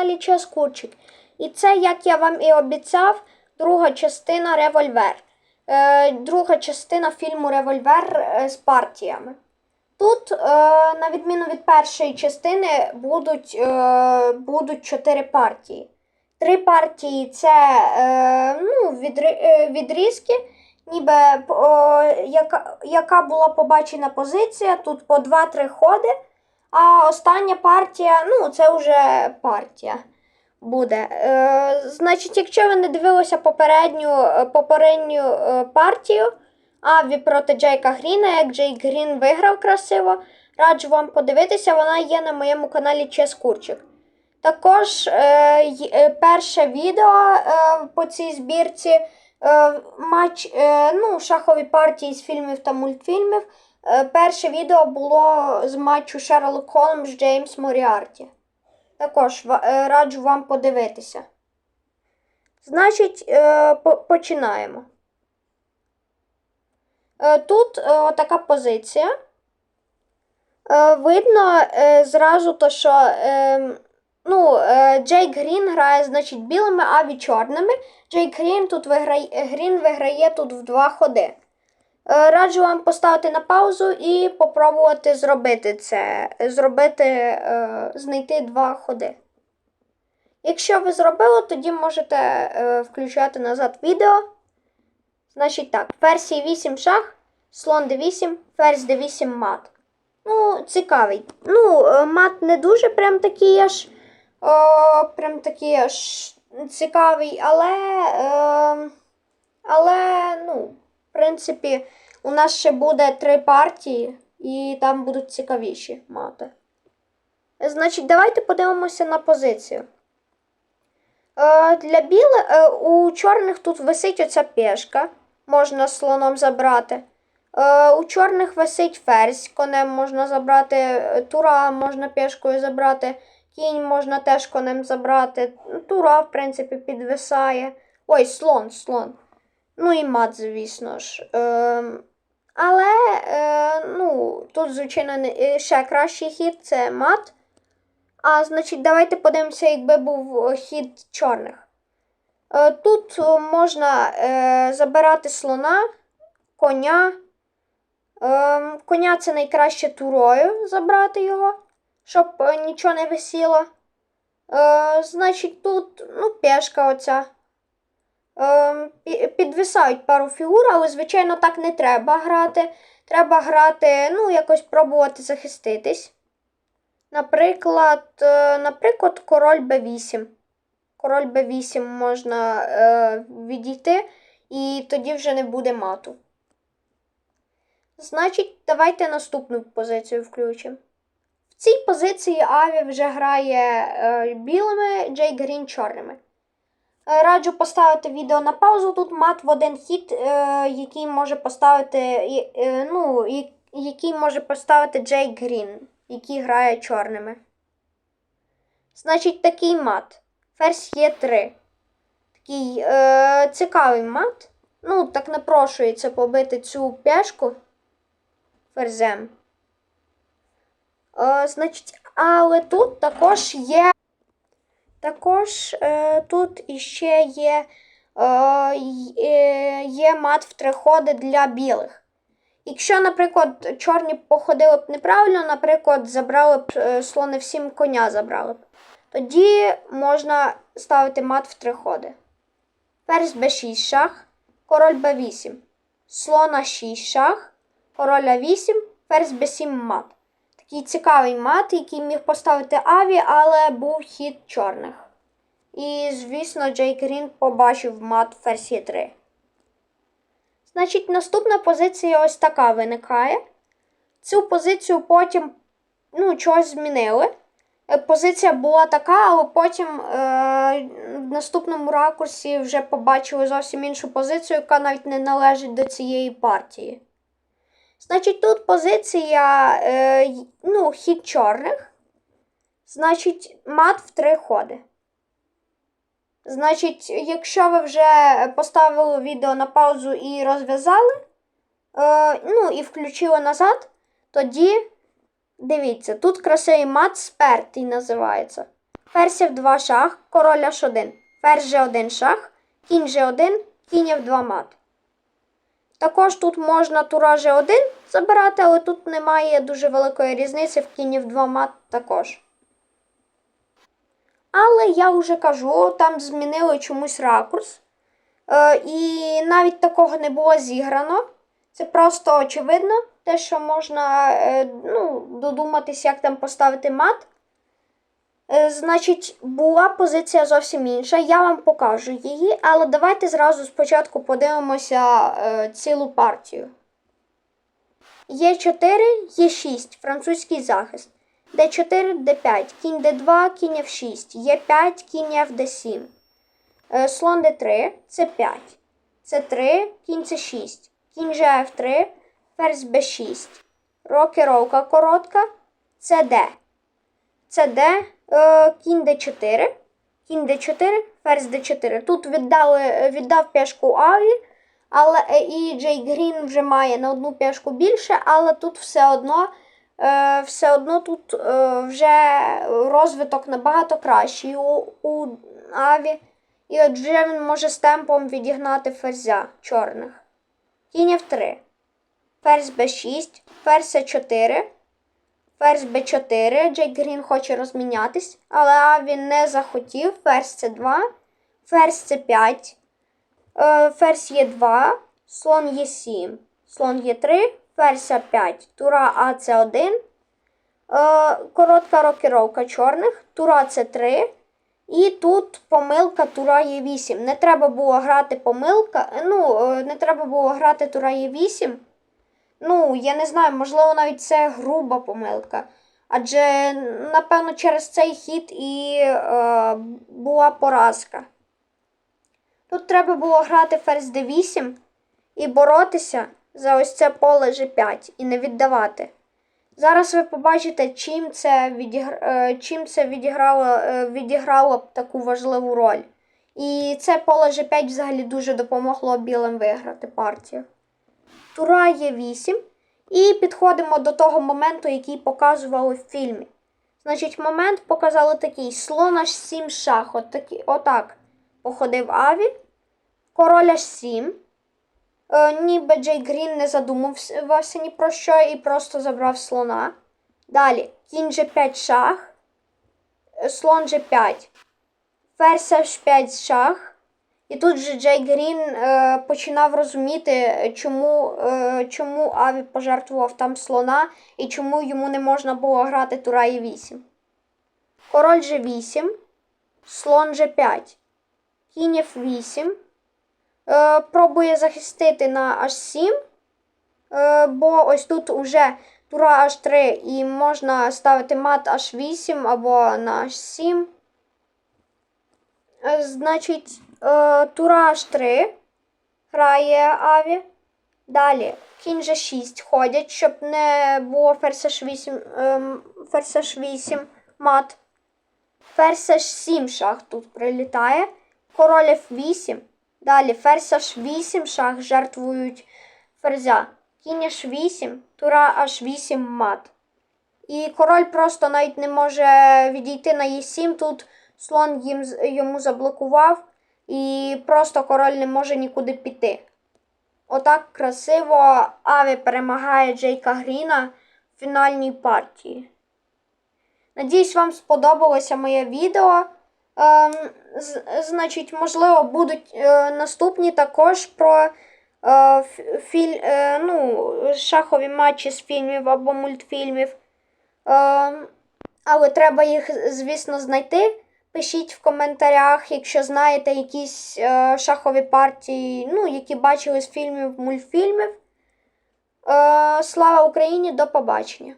каналі Часкучик. І це, як я вам і обіцяв, друга частина револьвер. Е, друга частина фільму Револьвер е, з партіями. Тут, е, на відміну від першої частини, будуть, е, будуть чотири партії. Три партії це е, ну, е, відрізки, ніби о, яка, яка була побачена позиція, тут по 2-3 ходи. А остання партія, ну, це вже партія буде. Е, значить, якщо ви не дивилися попередню, е, попередню е, партію Аві проти Джейка Гріна, як Джейк Грін виграв красиво, раджу вам подивитися, вона є на моєму каналі Чес Курчик. Також е, е, перше відео е, по цій збірці е, матч е, ну, шахові партії з фільмів та мультфільмів. Е, перше відео було з матчу Шерлок Холмс Джеймс Моріарті. Також е, раджу вам подивитися. Значить, е, починаємо. Тут така позиція. Видно зразу, то, що ну, Джейк Грін грає, значить, білими, Аві чорними. Джейк Грін тут виграє, Грін виграє тут в два ходи. Е, Раджу вам поставити на паузу і попробувати зробити це, зробити, е, знайти два ходи. Якщо ви зробили, тоді можете е, включати назад відео. Значить так, ферзь 8 шах, слон d8, ферзь d8 мат. Ну, цікавий. Ну, мат не дуже прям такий аж, о, прям такий аж цікавий, але, е, але, ну, в принципі, у нас ще буде три партії, і там будуть цікавіші мати. Значить, давайте подивимося на позицію. Е, для білих е, у чорних тут висить оця пешка, можна слоном забрати. Е, у чорних висить ферзь, конем можна забрати, е, тура можна пешкою забрати, кінь можна теж конем забрати. Тура, в принципі, підвисає. Ой, слон, слон. Ну і мат, звісно ж. Е, але е, ну, тут, звичайно, е, ще кращий хід це мат. А значить, давайте подивимося, якби був е, хід чорних. Е, Тут е, можна е, забирати слона, коня. Е, Коня це найкраще турою забрати його, щоб нічого не висіло. Е, Значить, тут ну, пешка оця. Е, Підвисають пару фігур, але, звичайно, так не треба грати. Треба грати, ну, якось пробувати захиститись. Наприклад, е, наприклад, король Б8. Король Б8 можна е, відійти, і тоді вже не буде мату. Значить, давайте наступну позицію включимо. В цій позиції Аві вже грає е, білими, Джей Грін чорними. Е, Раджу поставити відео на паузу. Тут мат в один хід, е, який може поставити, е, ну, який може поставити Джей Грін, який грає чорними. Значить, такий мат. Ферзь є 3. Такий е, цікавий мат. Ну, так напрошується побити цю пешку ферзем. Е, значить, але тут також є. Також е, тут іще є, е, е, є мат в три ходи для білих. Якщо, наприклад, чорні походили б неправильно, наприклад, забрали б е, слони всім коня забрали б, тоді можна ставити мат в три ходи. Ферзь b6 шах, король b8, слона 6 шах, король а8, ферзь b7 мат. Такий цікавий мат, який міг поставити Аві, але був хід чорних. І, звісно, Джей Грін побачив мат ферзь е 3. Значить, наступна позиція ось така виникає. Цю позицію потім ну, чогось змінили. Е, Позиція була така, але потім е, в наступному ракурсі вже побачили зовсім іншу позицію, яка навіть не належить до цієї партії. Значить, тут позиція, е, ну, хід чорних. Значить, мат в три ходи. Значить, якщо ви вже поставили відео на паузу і розв'язали, е, ну і включили назад, тоді дивіться, тут красивий мат спертий називається. Ферзь F2 шах, король H1. Ферзь G1 шах, кінь G1, кінь F2 мат. Також тут можна тура G1 забирати, але тут немає дуже великої різниці в кінь F2 мат також. Але я вже кажу, там змінили чомусь ракурс. Е, і навіть такого не було зіграно. Це просто очевидно, те, що можна е, ну, додуматись, як там поставити мат. Е, Значить, була позиція зовсім інша. Я вам покажу її, але давайте зразу спочатку подивимося е, цілу партію. Є4, Є6, французький захист. Д4, Д5, кінь Д2, кінь F6, Є5, кінь FD7. Е, Слон Д3, С5. С3, кінь С6, кінь ЖФ3, ферзь Б6. Рокіровка коротка, СД. СД, кінь Д4, кінь Д4, ферзь Д4. Тут віддали, віддав пішку Аві, але е, і Джей Грін вже має на одну пішку більше, але тут все одно, е, все одно тут е, вже розвиток набагато кращий у, у Аві. І от він може з темпом відігнати ферзя чорних. Кінь F3. Ферзь Б6, ферзь С4, ферзь Б4. Джейк Грін хоче розмінятись, але він не захотів. Ферзь С2, ферзь С5, е, ферзь Е2, слон Е7, слон Е3, ферзь А5, тура АЦ1, е, коротка рокіровка чорних, тура С3. І тут помилка тура є 8. Не треба було грати помилка. Ну, е, не треба було грати тура є 8. Ну, я не знаю, можливо, навіть це груба помилка. Адже, напевно, через цей хід і е, була поразка. Тут треба було грати ферзь d8 і боротися за ось це поле G5 і не віддавати. Зараз ви побачите, чим це, відігр... е, чим це відіграло, е, відіграло б таку важливу роль. І це поле G5 взагалі дуже допомогло білим виграти партію. Тура є 8. І підходимо до того моменту, який показували в фільмі. Значить, момент показали такий: слон аж 7 шах. От такі, отак походив Аві. Король аж 7. Е, ніби Джей Грін не задумався ні про що і просто забрав слона. Далі кінь G5 шах, е, слон G5, ферзь H5 шах. І тут же Джей Грін е, починав розуміти, чому, е, чому Аві пожертвував там слона і чому йому не можна було грати тура е 8. Король G8, слон G5, кінь F8 е, пробує захистити на H7, е, бо ось тут уже тура H3 і можна ставити мат H8 або на H7. Е, значить, е, тура H3 грає Аві. Далі кінь G6 ходять, щоб не було ферзь H8, е, ферзь H8 мат. Ферзь H7 шах тут прилітає. Король F8. Далі ферзь H8 шах жертвують ферзя. Кінь H8, тура H8 мат. І король просто навіть не може відійти на Е7. Тут слон їм, йому заблокував, і просто король не може нікуди піти. Отак красиво Аві перемагає Джейка Гріна в фінальній партії. Надіюсь, вам сподобалося моє відео. З, значить, можливо, будуть е, наступні також про е, філь, е, ну, шахові матчі з фільмів або мультфільмів. Ем, але треба їх, звісно, знайти. Пишіть в коментарях, якщо знаєте якісь е, шахові партії, ну, які бачили з фільмів, мультфільмів. Е, слава Україні! До побачення!